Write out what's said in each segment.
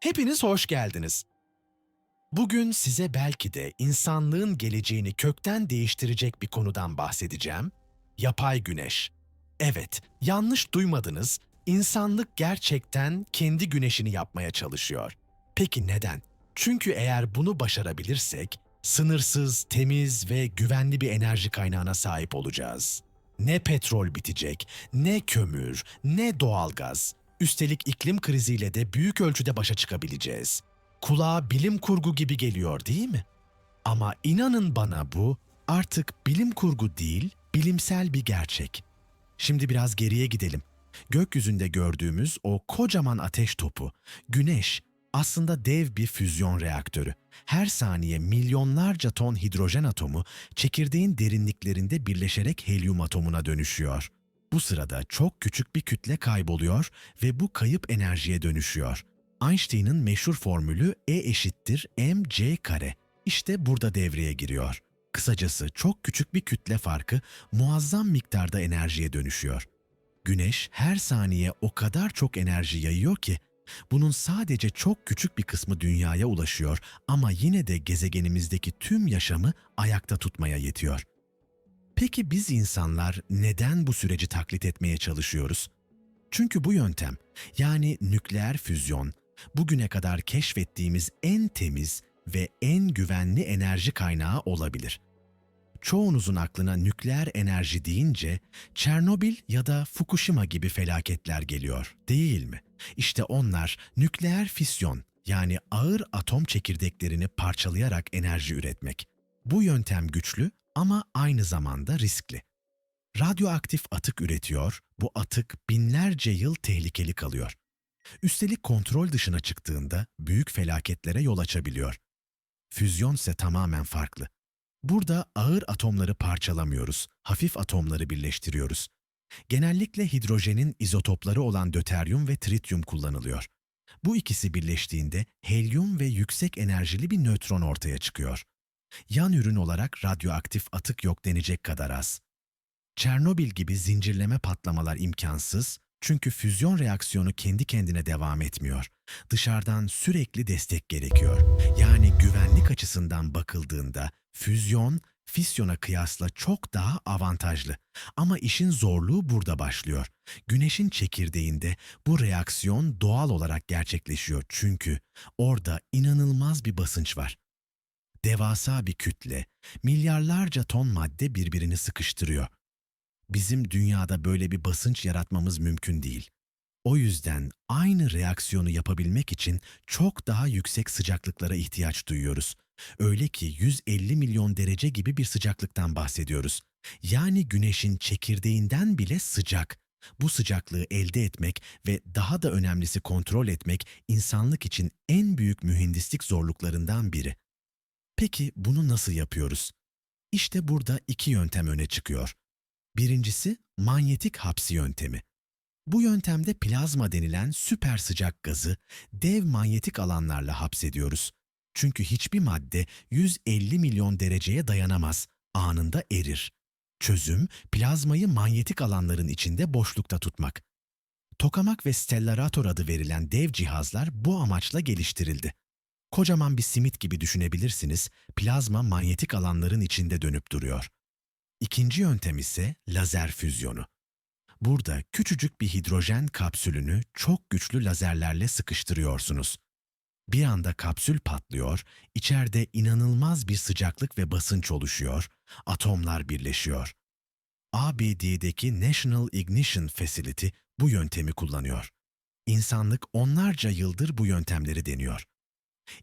Hepiniz hoş geldiniz. Bugün size belki de insanlığın geleceğini kökten değiştirecek bir konudan bahsedeceğim. Yapay güneş. Evet, yanlış duymadınız. İnsanlık gerçekten kendi güneşini yapmaya çalışıyor. Peki neden? Çünkü eğer bunu başarabilirsek, sınırsız, temiz ve güvenli bir enerji kaynağına sahip olacağız. Ne petrol bitecek, ne kömür, ne doğalgaz. Üstelik iklim kriziyle de büyük ölçüde başa çıkabileceğiz. Kulağa bilim kurgu gibi geliyor değil mi? Ama inanın bana bu artık bilim kurgu değil, bilimsel bir gerçek. Şimdi biraz geriye gidelim. Gökyüzünde gördüğümüz o kocaman ateş topu, güneş aslında dev bir füzyon reaktörü. Her saniye milyonlarca ton hidrojen atomu çekirdeğin derinliklerinde birleşerek helyum atomuna dönüşüyor. Bu sırada çok küçük bir kütle kayboluyor ve bu kayıp enerjiye dönüşüyor. Einstein'ın meşhur formülü E eşittir mc kare. İşte burada devreye giriyor. Kısacası çok küçük bir kütle farkı muazzam miktarda enerjiye dönüşüyor. Güneş her saniye o kadar çok enerji yayıyor ki bunun sadece çok küçük bir kısmı dünyaya ulaşıyor ama yine de gezegenimizdeki tüm yaşamı ayakta tutmaya yetiyor. Peki biz insanlar neden bu süreci taklit etmeye çalışıyoruz? Çünkü bu yöntem, yani nükleer füzyon, bugüne kadar keşfettiğimiz en temiz ve en güvenli enerji kaynağı olabilir. Çoğunuzun aklına nükleer enerji deyince Çernobil ya da Fukushima gibi felaketler geliyor, değil mi? İşte onlar nükleer fisyon yani ağır atom çekirdeklerini parçalayarak enerji üretmek. Bu yöntem güçlü ama aynı zamanda riskli. Radyoaktif atık üretiyor, bu atık binlerce yıl tehlikeli kalıyor. Üstelik kontrol dışına çıktığında büyük felaketlere yol açabiliyor. Füzyon ise tamamen farklı. Burada ağır atomları parçalamıyoruz, hafif atomları birleştiriyoruz. Genellikle hidrojenin izotopları olan döteryum ve trityum kullanılıyor. Bu ikisi birleştiğinde helyum ve yüksek enerjili bir nötron ortaya çıkıyor. Yan ürün olarak radyoaktif atık yok denecek kadar az. Çernobil gibi zincirleme patlamalar imkansız çünkü füzyon reaksiyonu kendi kendine devam etmiyor. Dışarıdan sürekli destek gerekiyor. Yani güvenlik açısından bakıldığında füzyon fisyona kıyasla çok daha avantajlı. Ama işin zorluğu burada başlıyor. Güneşin çekirdeğinde bu reaksiyon doğal olarak gerçekleşiyor çünkü orada inanılmaz bir basınç var. Devasa bir kütle, milyarlarca ton madde birbirini sıkıştırıyor. Bizim dünyada böyle bir basınç yaratmamız mümkün değil. O yüzden aynı reaksiyonu yapabilmek için çok daha yüksek sıcaklıklara ihtiyaç duyuyoruz. Öyle ki 150 milyon derece gibi bir sıcaklıktan bahsediyoruz. Yani güneşin çekirdeğinden bile sıcak. Bu sıcaklığı elde etmek ve daha da önemlisi kontrol etmek insanlık için en büyük mühendislik zorluklarından biri. Peki bunu nasıl yapıyoruz? İşte burada iki yöntem öne çıkıyor. Birincisi manyetik hapsi yöntemi. Bu yöntemde plazma denilen süper sıcak gazı dev manyetik alanlarla hapsediyoruz. Çünkü hiçbir madde 150 milyon dereceye dayanamaz, anında erir. Çözüm, plazmayı manyetik alanların içinde boşlukta tutmak. Tokamak ve stellarator adı verilen dev cihazlar bu amaçla geliştirildi. Kocaman bir simit gibi düşünebilirsiniz, plazma manyetik alanların içinde dönüp duruyor. İkinci yöntem ise lazer füzyonu. Burada küçücük bir hidrojen kapsülünü çok güçlü lazerlerle sıkıştırıyorsunuz. Bir anda kapsül patlıyor, içeride inanılmaz bir sıcaklık ve basınç oluşuyor, atomlar birleşiyor. ABD'deki National Ignition Facility bu yöntemi kullanıyor. İnsanlık onlarca yıldır bu yöntemleri deniyor.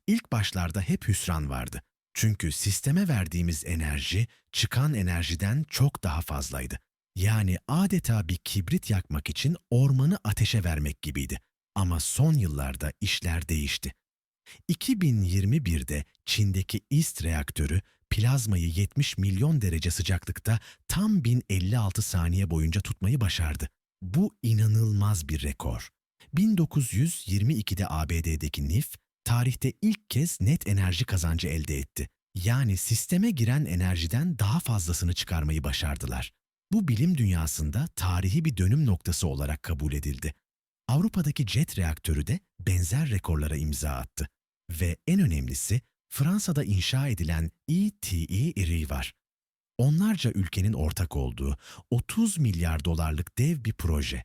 İlk başlarda hep hüsran vardı. Çünkü sisteme verdiğimiz enerji çıkan enerjiden çok daha fazlaydı. Yani adeta bir kibrit yakmak için ormanı ateşe vermek gibiydi. Ama son yıllarda işler değişti. 2021'de Çin'deki İST reaktörü plazmayı 70 milyon derece sıcaklıkta tam 1056 saniye boyunca tutmayı başardı. Bu inanılmaz bir rekor. 1922'de ABD'deki NIF, tarihte ilk kez net enerji kazancı elde etti. Yani sisteme giren enerjiden daha fazlasını çıkarmayı başardılar. Bu bilim dünyasında tarihi bir dönüm noktası olarak kabul edildi. Avrupa'daki jet reaktörü de benzer rekorlara imza attı. Ve en önemlisi Fransa'da inşa edilen ETE iri var. Onlarca ülkenin ortak olduğu 30 milyar dolarlık dev bir proje.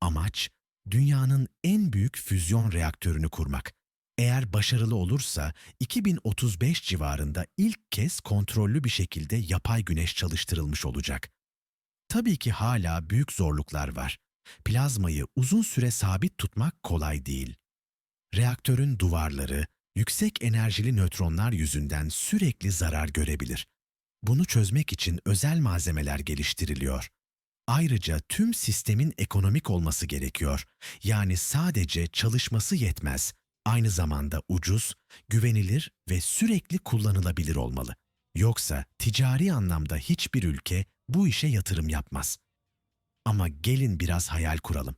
Amaç dünyanın en büyük füzyon reaktörünü kurmak. Eğer başarılı olursa 2035 civarında ilk kez kontrollü bir şekilde yapay güneş çalıştırılmış olacak. Tabii ki hala büyük zorluklar var. Plazmayı uzun süre sabit tutmak kolay değil. Reaktörün duvarları yüksek enerjili nötronlar yüzünden sürekli zarar görebilir. Bunu çözmek için özel malzemeler geliştiriliyor. Ayrıca tüm sistemin ekonomik olması gerekiyor. Yani sadece çalışması yetmez. Aynı zamanda ucuz, güvenilir ve sürekli kullanılabilir olmalı. Yoksa ticari anlamda hiçbir ülke bu işe yatırım yapmaz. Ama gelin biraz hayal kuralım.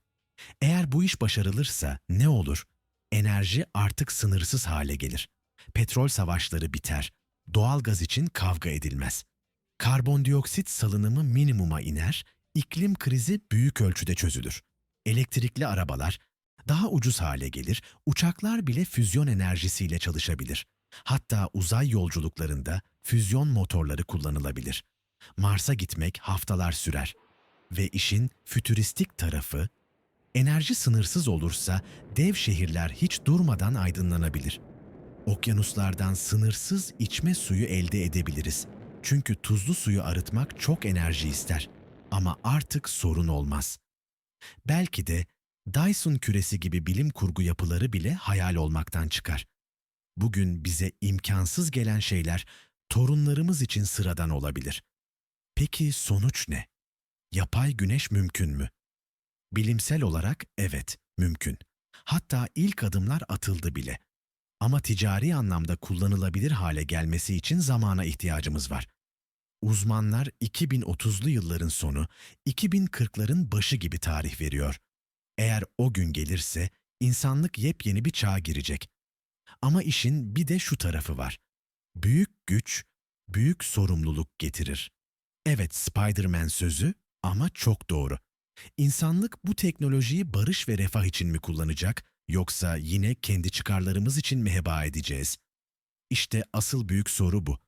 Eğer bu iş başarılırsa ne olur? Enerji artık sınırsız hale gelir. Petrol savaşları biter. Doğal gaz için kavga edilmez. Karbondioksit salınımı minimuma iner, iklim krizi büyük ölçüde çözülür. Elektrikli arabalar daha ucuz hale gelir, uçaklar bile füzyon enerjisiyle çalışabilir. Hatta uzay yolculuklarında füzyon motorları kullanılabilir. Mars'a gitmek haftalar sürer. Ve işin fütüristik tarafı, enerji sınırsız olursa dev şehirler hiç durmadan aydınlanabilir. Okyanuslardan sınırsız içme suyu elde edebiliriz. Çünkü tuzlu suyu arıtmak çok enerji ister. Ama artık sorun olmaz. Belki de Dyson küresi gibi bilim kurgu yapıları bile hayal olmaktan çıkar. Bugün bize imkansız gelen şeyler torunlarımız için sıradan olabilir. Peki sonuç ne? Yapay güneş mümkün mü? Bilimsel olarak evet, mümkün. Hatta ilk adımlar atıldı bile. Ama ticari anlamda kullanılabilir hale gelmesi için zamana ihtiyacımız var. Uzmanlar 2030'lu yılların sonu, 2040'ların başı gibi tarih veriyor. Eğer o gün gelirse insanlık yepyeni bir çağa girecek. Ama işin bir de şu tarafı var. Büyük güç, büyük sorumluluk getirir. Evet Spider-Man sözü ama çok doğru. İnsanlık bu teknolojiyi barış ve refah için mi kullanacak yoksa yine kendi çıkarlarımız için mi heba edeceğiz? İşte asıl büyük soru bu.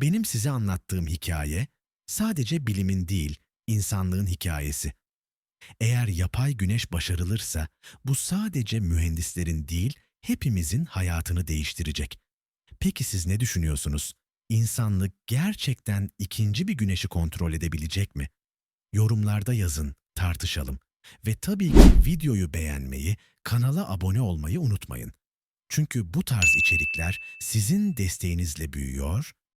Benim size anlattığım hikaye sadece bilimin değil, insanlığın hikayesi. Eğer yapay güneş başarılırsa bu sadece mühendislerin değil, hepimizin hayatını değiştirecek. Peki siz ne düşünüyorsunuz? İnsanlık gerçekten ikinci bir güneşi kontrol edebilecek mi? Yorumlarda yazın, tartışalım. Ve tabii ki videoyu beğenmeyi, kanala abone olmayı unutmayın. Çünkü bu tarz içerikler sizin desteğinizle büyüyor